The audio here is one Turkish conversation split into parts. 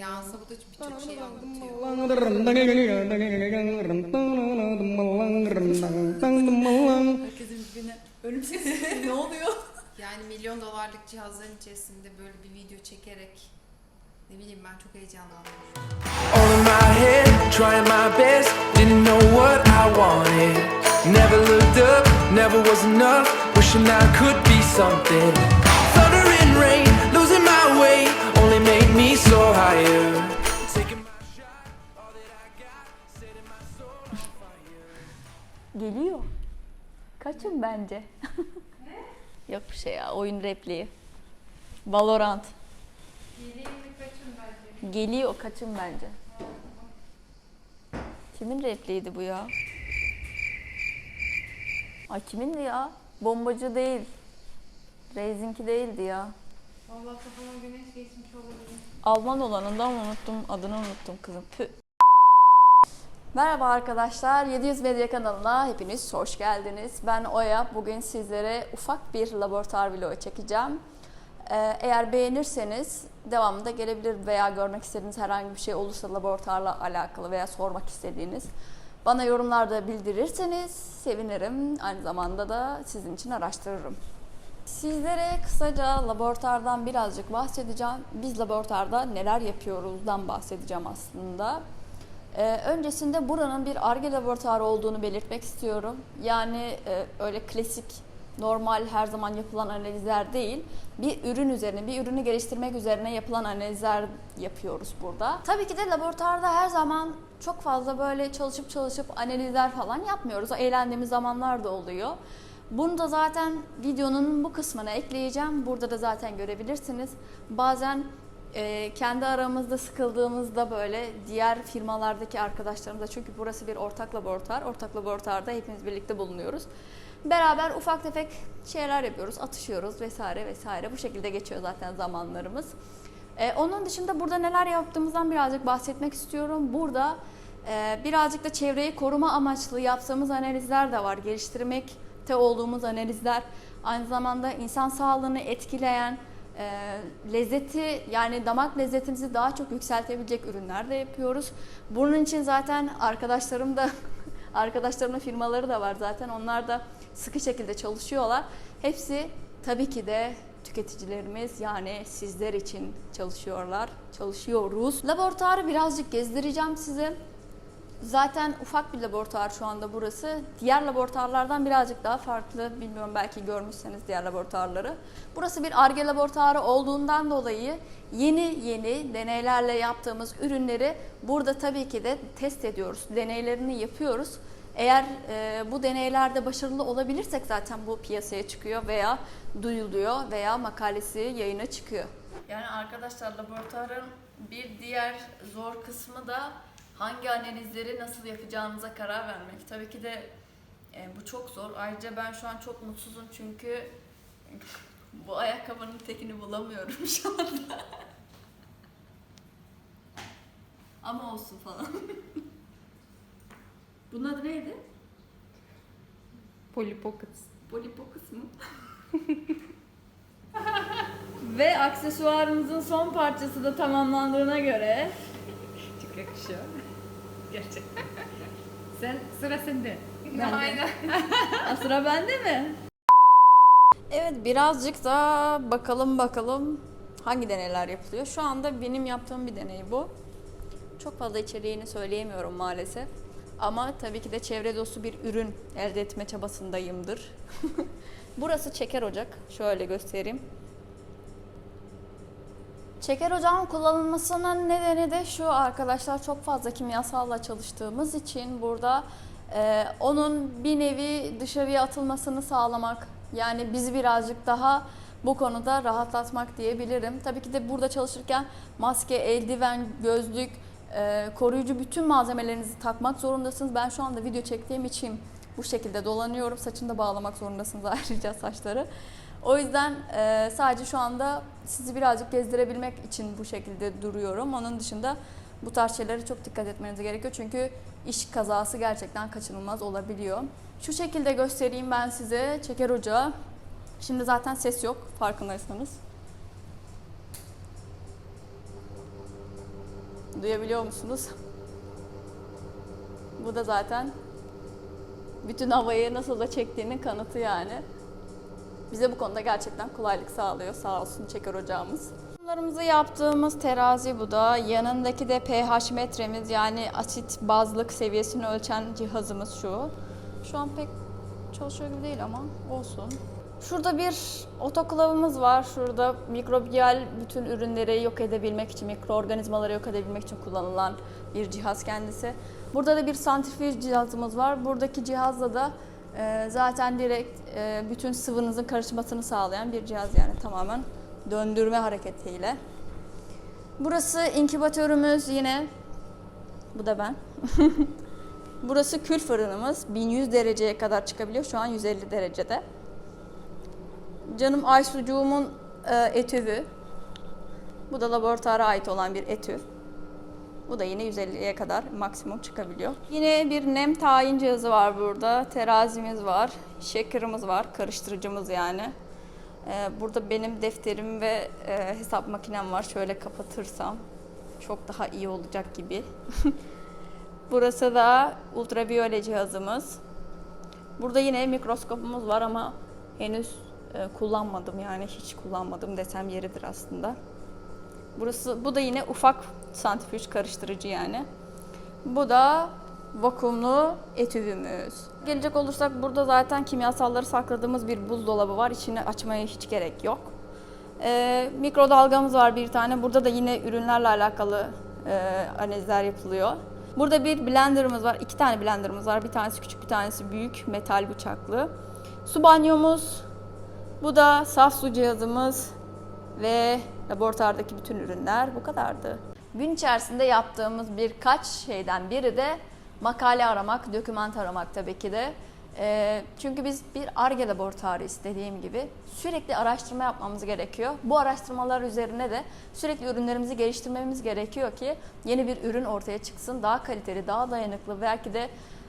Ya aslında bu da birçok şey anlatıyor. Herkesin birbirine ölüm sesi ne oluyor? Yani milyon dolarlık cihazların içerisinde böyle bir video çekerek ne bileyim ben çok heyecanlandım. All in my head, trying my best, didn't know what I wanted. Never looked up, never was enough, wishing I could be something. Thunder and rain, losing my way, only made me so higher. Taking my shot, all that I got, setting my soul on fire. Geliyor. Kaçın bence. Yok bir şey ya. Oyun repliği. Valorant. Geliyor kaçın bence. Kimin repliğiydi bu ya? Ay kimindi ya? Bombacı değil. Reis'inki değildi ya. Vallahi kafama güneş geçmiş olabilir. Alman olanından unuttum. Adını unuttum kızım. Püh. Merhaba arkadaşlar. 700 Medya kanalına hepiniz hoş geldiniz. Ben Oya. Bugün sizlere ufak bir laboratuvar vlogu çekeceğim. Ee, eğer beğenirseniz devamında gelebilir veya görmek istediğiniz herhangi bir şey olursa laboratuvarla alakalı veya sormak istediğiniz bana yorumlarda bildirirseniz sevinirim. Aynı zamanda da sizin için araştırırım. Sizlere kısaca laboratuvardan birazcık bahsedeceğim. Biz laboratuvarda neler yapıyoruzdan bahsedeceğim aslında. Ee, öncesinde buranın bir ARGE laboratuvarı olduğunu belirtmek istiyorum. Yani e, öyle klasik, normal her zaman yapılan analizler değil, bir ürün üzerine, bir ürünü geliştirmek üzerine yapılan analizler yapıyoruz burada. Tabii ki de laboratuvarda her zaman çok fazla böyle çalışıp çalışıp analizler falan yapmıyoruz. Eğlendiğimiz zamanlar da oluyor. Bunu da zaten videonun bu kısmına ekleyeceğim. Burada da zaten görebilirsiniz. Bazen e, kendi aramızda sıkıldığımızda böyle diğer firmalardaki arkadaşlarımızla çünkü burası bir ortak laboratuvar. Ortak laboratuvarda hepimiz birlikte bulunuyoruz. Beraber ufak tefek şeyler yapıyoruz, atışıyoruz vesaire vesaire. Bu şekilde geçiyor zaten zamanlarımız. E, onun dışında burada neler yaptığımızdan birazcık bahsetmek istiyorum. Burada e, birazcık da çevreyi koruma amaçlı yaptığımız analizler de var. Geliştirmekte olduğumuz analizler. Aynı zamanda insan sağlığını etkileyen, e, lezzeti yani damak lezzetinizi daha çok yükseltebilecek ürünler de yapıyoruz. Bunun için zaten arkadaşlarım da arkadaşlarımın firmaları da var zaten. Onlar da sıkı şekilde çalışıyorlar. Hepsi tabii ki de tüketicilerimiz yani sizler için çalışıyorlar, çalışıyoruz. Laboratuvarı birazcık gezdireceğim size. Zaten ufak bir laboratuvar şu anda burası. Diğer laboratuvarlardan birazcık daha farklı. Bilmiyorum belki görmüşseniz diğer laboratuvarları. Burası bir ARGE laboratuvarı olduğundan dolayı yeni yeni deneylerle yaptığımız ürünleri burada tabii ki de test ediyoruz. Deneylerini yapıyoruz. Eğer e, bu deneylerde başarılı olabilirsek zaten bu piyasaya çıkıyor veya duyuluyor veya makalesi yayına çıkıyor. Yani arkadaşlar laboratuvarın bir diğer zor kısmı da hangi analizleri nasıl yapacağınıza karar vermek. Tabii ki de e, bu çok zor. Ayrıca ben şu an çok mutsuzum çünkü bu ayakkabının tekini bulamıyorum şu anda. Ama olsun falan. Bunun adı neydi? Polly Pockets. Polly Pockets mı? Ve aksesuarımızın son parçası da tamamlandığına göre Çok yakışıyor. Gerçekten. Sen sıra sende. Ben. Aynen. Ha, sıra bende mi? Evet birazcık da bakalım bakalım hangi deneyler yapılıyor. Şu anda benim yaptığım bir deney bu. Çok fazla içeriğini söyleyemiyorum maalesef. Ama tabii ki de çevre dostu bir ürün elde etme çabasındayımdır. Burası çeker ocak. Şöyle göstereyim. Şeker ocağın kullanılmasının nedeni de şu arkadaşlar çok fazla kimyasalla çalıştığımız için burada e, onun bir nevi dışarıya atılmasını sağlamak yani bizi birazcık daha bu konuda rahatlatmak diyebilirim. Tabii ki de burada çalışırken maske, eldiven, gözlük, e, koruyucu bütün malzemelerinizi takmak zorundasınız. Ben şu anda video çektiğim için bu şekilde dolanıyorum. Saçını da bağlamak zorundasınız ayrıca saçları. O yüzden e, sadece şu anda sizi birazcık gezdirebilmek için bu şekilde duruyorum. Onun dışında bu tarz şeylere çok dikkat etmeniz gerekiyor. Çünkü iş kazası gerçekten kaçınılmaz olabiliyor. Şu şekilde göstereyim ben size çeker ocağı. Şimdi zaten ses yok farkındaysanız. Duyabiliyor musunuz? Bu da zaten bütün havayı nasıl da çektiğinin kanıtı yani. Bize bu konuda gerçekten kolaylık sağlıyor sağ olsun Çeker hocamız. Bunlarımızı yaptığımız terazi bu da. Yanındaki de pH metremiz yani asit bazlık seviyesini ölçen cihazımız şu. Şu an pek çalışıyor gibi değil ama olsun. Şurada bir otoklavımız var. Şurada mikrobiyal bütün ürünleri yok edebilmek için, mikroorganizmaları yok edebilmek için kullanılan bir cihaz kendisi. Burada da bir santrifüj cihazımız var. Buradaki cihazla da zaten direkt e, bütün sıvınızın karışmasını sağlayan bir cihaz yani tamamen döndürme hareketiyle. Burası inkübatörümüz yine. Bu da ben. Burası kül fırınımız. 1100 dereceye kadar çıkabiliyor. Şu an 150 derecede. Canım Aysucuğumun e, etüvü. Bu da laboratuvara ait olan bir etüv. Bu da yine 150'ye kadar maksimum çıkabiliyor. Yine bir nem tayin cihazı var burada. Terazimiz var. Shaker'ımız var. Karıştırıcımız yani. Ee, burada benim defterim ve e, hesap makinem var. Şöyle kapatırsam çok daha iyi olacak gibi. Burası da ultraviyole cihazımız. Burada yine mikroskopumuz var ama henüz e, kullanmadım yani hiç kullanmadım desem yeridir aslında. Burası bu da yine ufak santrifüj karıştırıcı yani. Bu da vakumlu etüvümüz. Gelecek olursak burada zaten kimyasalları sakladığımız bir buzdolabı var. İçini açmaya hiç gerek yok. Ee, mikrodalgamız var bir tane. Burada da yine ürünlerle alakalı e, analizler yapılıyor. Burada bir blenderımız var. iki tane blenderımız var. Bir tanesi küçük, bir tanesi büyük. Metal bıçaklı. Su banyomuz. Bu da saf su cihazımız ve laboratuvardaki bütün ürünler bu kadardı. Gün içerisinde yaptığımız birkaç şeyden biri de makale aramak, dokümant aramak tabii ki de. Ee, çünkü biz bir ARGE laboratuvarıyız dediğim gibi. Sürekli araştırma yapmamız gerekiyor. Bu araştırmalar üzerine de sürekli ürünlerimizi geliştirmemiz gerekiyor ki yeni bir ürün ortaya çıksın. Daha kaliteli, daha dayanıklı, belki de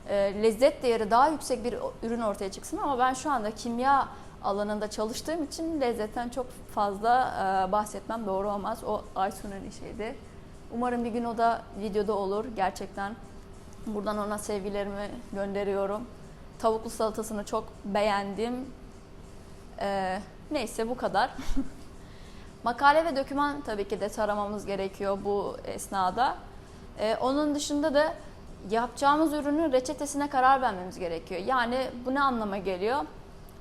e, lezzet değeri daha yüksek bir ürün ortaya çıksın. Ama ben şu anda kimya alanında çalıştığım için lezzetten çok fazla e, bahsetmem doğru olmaz. O Aysun'un işiydi. Umarım bir gün o da videoda olur gerçekten. Buradan ona sevgilerimi gönderiyorum. Tavuklu salatasını çok beğendim. E, neyse bu kadar. Makale ve doküman tabii ki de taramamız gerekiyor bu esnada. E, onun dışında da yapacağımız ürünün reçetesine karar vermemiz gerekiyor. Yani bu ne anlama geliyor?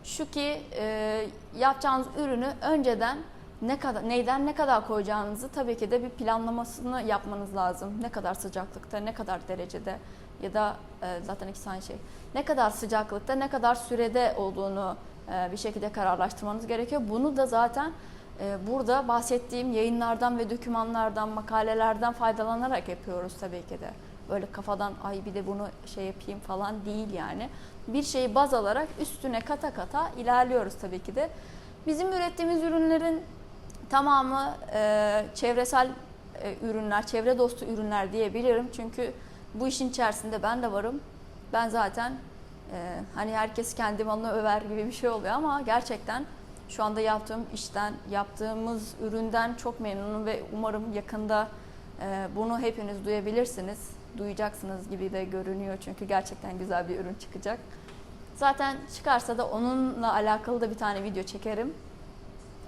Şu ki e, yapacağınız ürünü önceden ne kadar neyden ne kadar koyacağınızı tabii ki de bir planlamasını yapmanız lazım. Ne kadar sıcaklıkta, ne kadar derecede ya da e, zaten ikisi aynı şey. Ne kadar sıcaklıkta, ne kadar sürede olduğunu e, bir şekilde kararlaştırmanız gerekiyor. Bunu da zaten e, burada bahsettiğim yayınlardan ve dokümanlardan, makalelerden faydalanarak yapıyoruz tabii ki de. Böyle kafadan ay bir de bunu şey yapayım falan değil yani. Bir şeyi baz alarak üstüne kata kata ilerliyoruz tabii ki de. Bizim ürettiğimiz ürünlerin tamamı e, çevresel e, ürünler, çevre dostu ürünler diyebilirim. Çünkü bu işin içerisinde ben de varım. Ben zaten e, hani herkes kendi malını över gibi bir şey oluyor ama gerçekten şu anda yaptığım işten, yaptığımız üründen çok memnunum ve umarım yakında bunu hepiniz duyabilirsiniz. Duyacaksınız gibi de görünüyor çünkü gerçekten güzel bir ürün çıkacak. Zaten çıkarsa da onunla alakalı da bir tane video çekerim.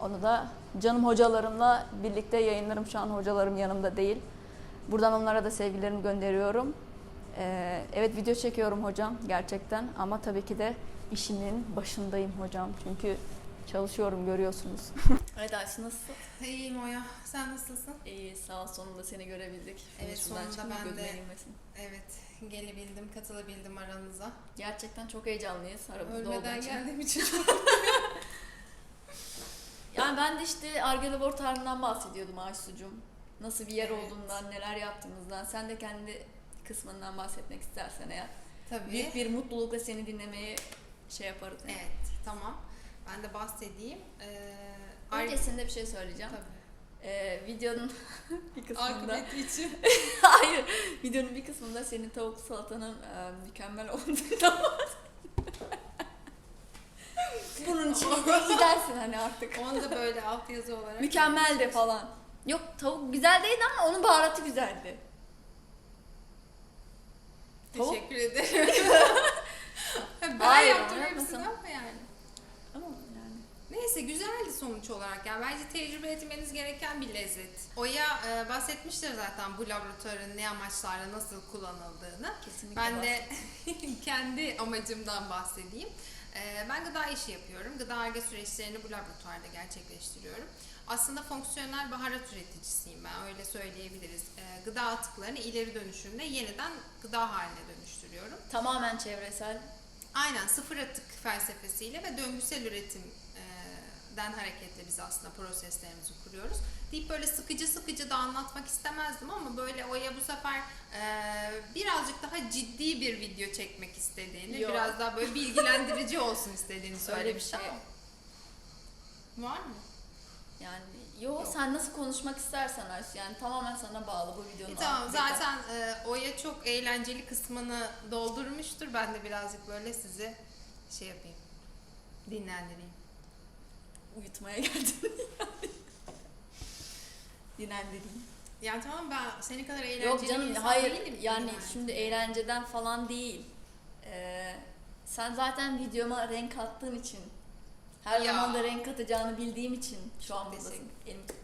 Onu da canım hocalarımla birlikte yayınlarım. Şu an hocalarım yanımda değil. Buradan onlara da sevgilerimi gönderiyorum. Ee, evet video çekiyorum hocam gerçekten ama tabii ki de işimin başındayım hocam. Çünkü çalışıyorum görüyorsunuz. evet Ayşe nasılsın? İyiyim Oya. Sen nasılsın? İyi sağ ol sonunda seni görebildik. Evet, Şuradan sonunda ben de- girmesin. Evet. Gelebildim, katılabildim aranıza. Gerçekten çok heyecanlıyız aramızda olduğu Ölmeden için. geldiğim için çok Yani ben de işte Arge Laboratuvarı'ndan bahsediyordum Aysu'cum. Nasıl bir yer Evet. olduğundan, neler yaptığımızdan. Sen de kendi kısmından bahsetmek istersen eğer. tabii. Büyük bir mutlulukla seni dinlemeyi şey yaparız. yani. Evet, tamam. Ben de bahsedeyim. Ee, ar- Öncesinde bir şey söyleyeceğim. Tabii. Ee, videonun bir kısmında... Akıbeti için. Hayır. Videonun bir kısmında senin tavuk salatanın e, mükemmel olduğundan bunun için izlersin hani artık. Onu da böyle alt yazı olarak. Mükemmeldi falan. Yok tavuk güzel değildi ama onun baharatı güzeldi. Tavuk- Teşekkür ederim. ben Hayır, yaptım onu hepsini yapmasam. ama yani. Neyse güzeldi sonuç olarak. Yani bence tecrübe etmeniz gereken bir lezzet. Oya e, bahsetmiştir zaten bu laboratuvarın ne amaçlarla nasıl kullanıldığını. Kesinlikle Ben de kendi amacımdan bahsedeyim. E, ben gıda işi yapıyorum. Gıda arge süreçlerini bu laboratuvarda gerçekleştiriyorum. Aslında fonksiyonel baharat üreticisiyim ben öyle söyleyebiliriz. E, gıda atıklarını ileri dönüşümle yeniden gıda haline dönüştürüyorum. Tamamen çevresel. Aynen sıfır atık felsefesiyle ve döngüsel üretimden hareketle biz aslında proseslerimizi kuruyoruz. Deyip böyle sıkıcı sıkıcı da anlatmak istemezdim ama böyle Oya bu sefer e, birazcık daha ciddi bir video çekmek istediğini, Yok. biraz daha böyle bilgilendirici olsun istediğini Öyle bir söylemişti şey. ama. Var mı? Yani yo sen nasıl konuşmak istersen Ayşe yani tamamen sana bağlı bu videonun. E, tamam zaten e, Oya çok eğlenceli kısmını doldurmuştur. Ben de birazcık böyle sizi şey yapayım, dinlendireyim. Uyutmaya geldim. Dinlendireyim. Yani tamam ben senin kadar eğlenceli Yok canım hayır değilim ki yani şimdi eğlenceden falan değil. Ee, sen zaten videoma renk kattığın için her Ya. zaman da renk katacağını bildiğim için şu an buradasın. teşekkür Elim tut.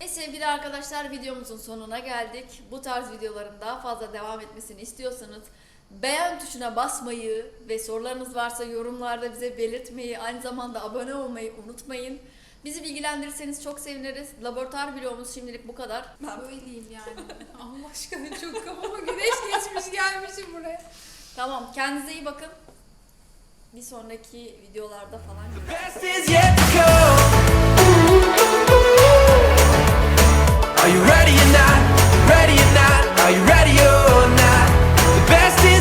Evet sevgili arkadaşlar videomuzun sonuna geldik. Bu tarz videoların daha fazla devam etmesini istiyorsanız beğen tuşuna basmayı ve sorularınız varsa yorumlarda bize belirtmeyi, aynı zamanda abone olmayı unutmayın. Bizi bilgilendirirseniz çok seviniriz. Laboratuvar bloğumuz şimdilik bu kadar. Ben böyleyim yani. Allah aşkına çok kafama güneş geçmiş gelmişim buraya. Tamam kendinize iyi bakın. Bir sonraki videolarda falan Are you ready or not? Ready or not? Are you ready or not? The best is